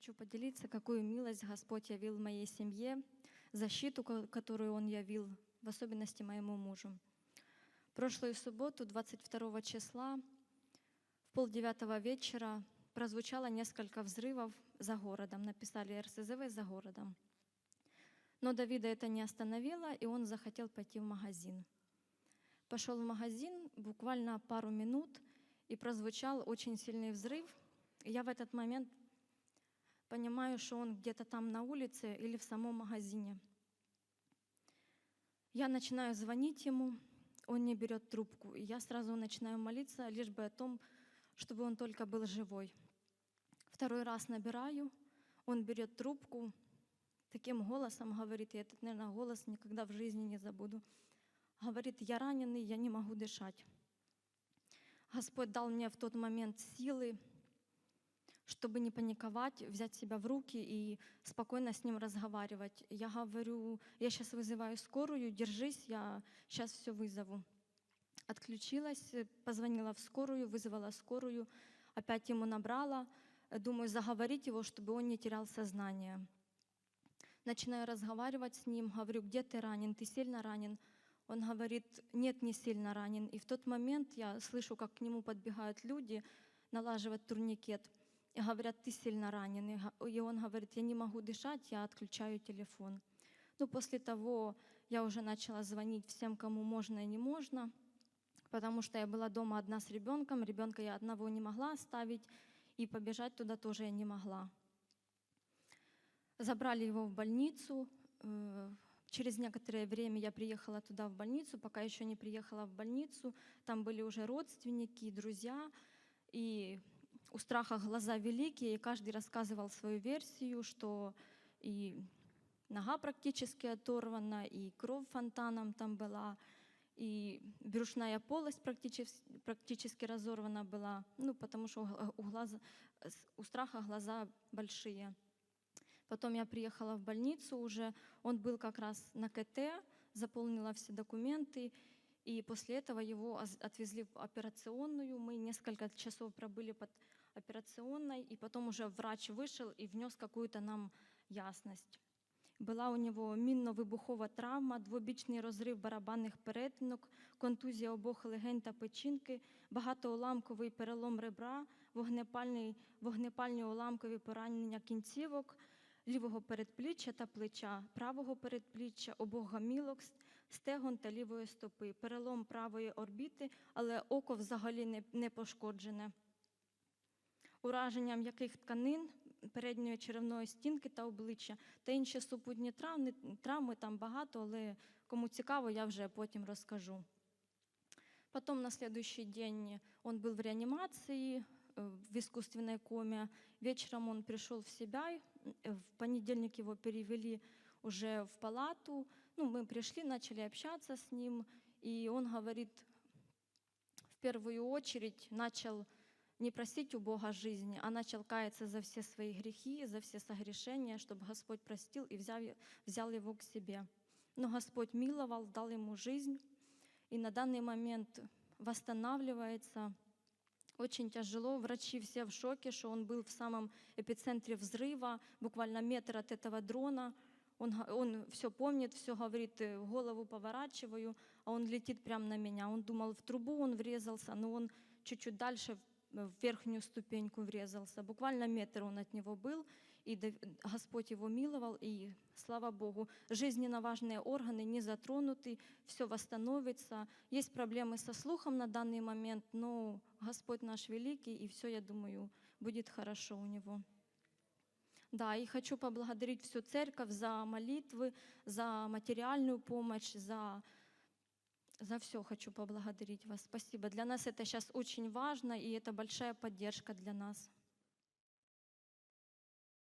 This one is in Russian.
Хочу поделиться, какую милость Господь явил моей семье, защиту, ко- которую Он явил, в особенности моему мужу. Прошлую субботу, 22 числа, в полдевятого вечера прозвучало несколько взрывов за городом. Написали РСЗВ за городом. Но Давида это не остановило, и он захотел пойти в магазин. Пошел в магазин буквально пару минут, и прозвучал очень сильный взрыв. Я в этот момент понимаю, что он где-то там на улице или в самом магазине. Я начинаю звонить ему, он не берет трубку, и я сразу начинаю молиться, лишь бы о том, чтобы он только был живой. Второй раз набираю, он берет трубку, таким голосом говорит, я этот, наверное, голос никогда в жизни не забуду. Говорит, я раненый, я не могу дышать. Господь дал мне в тот момент силы, чтобы не паниковать, взять себя в руки и спокойно с ним разговаривать. Я говорю, я сейчас вызываю скорую, держись, я сейчас все вызову. Отключилась, позвонила в скорую, вызвала скорую, опять ему набрала, думаю, заговорить его, чтобы он не терял сознание. Начинаю разговаривать с ним, говорю, где ты ранен, ты сильно ранен? Он говорит, нет, не сильно ранен. И в тот момент я слышу, как к нему подбегают люди, налаживать турникет. Говорят, ты сильно ранен. И он говорит, я не могу дышать, я отключаю телефон. Ну, после того я уже начала звонить всем, кому можно и не можно, потому что я была дома одна с ребенком, ребенка я одного не могла оставить, и побежать туда тоже я не могла. Забрали его в больницу. Э, Через некоторое время я приехала туда в больницу, пока еще не приехала в больницу. Там были уже родственники, друзья. И у страха глаза великие, и каждый рассказывал свою версию, что и нога практически оторвана, и кровь фонтаном там была, и брюшная полость практически, практически разорвана была, ну, потому что у, глаза, у страха глаза большие. Потом я приехала в больницу уже, он был как раз на КТ, заполнила все документы, и после этого его отвезли в операционную. Мы несколько часов пробыли под операционной, и потом уже врач вышел и внес какую-то нам ясность. Була у нього мінно-вибухова травма, двобічний розрив барабанних перетинок, контузія обох легень та печінки, багатоуламковий перелом ребра, вогнепальний, вогнепальні уламкові поранення кінцівок, лівого передпліччя та плеча, правого передпліччя, обох гамілок, стегон та лівої стопи, перелом правої орбіти, але око взагалі не, не пошкоджене ураження м'яких тканин передньої черевної стінки та обличчя та інші супутні травми, травми там багато, але кому цікаво, я вже потім розкажу. Потом на следующий день он был в реанимации, э, в искусственной коме. Вечером он пришел в себя. э, В понедельник его перевели уже в палату. Ну, мы пришли, начали общаться с ним. И он говорит, в первую очередь начал не просить у Бога жизни, а начал каяться за все свои грехи, за все согрешения, чтобы Господь простил и взял, взял его к себе. Но Господь миловал, дал ему жизнь, и на данный момент восстанавливается. Очень тяжело. Врачи все в шоке, что он был в самом эпицентре взрыва, буквально метр от этого дрона. Он, он все помнит, все говорит, э, голову поворачиваю, а он летит прямо на меня. Он думал, в трубу он врезался, но он чуть-чуть дальше в в верхнюю ступеньку врезался. Буквально метр он от него был, и Господь его миловал, и слава Богу, жизненно важные органы не затронуты, все восстановится. Есть проблемы со слухом на данный момент, но Господь наш великий, и все, я думаю, будет хорошо у него. Да, и хочу поблагодарить всю церковь за молитвы, за материальную помощь, за, за все хочу поблагодарить вас. Спасибо. Для нас это сейчас очень важно, и это большая поддержка для нас.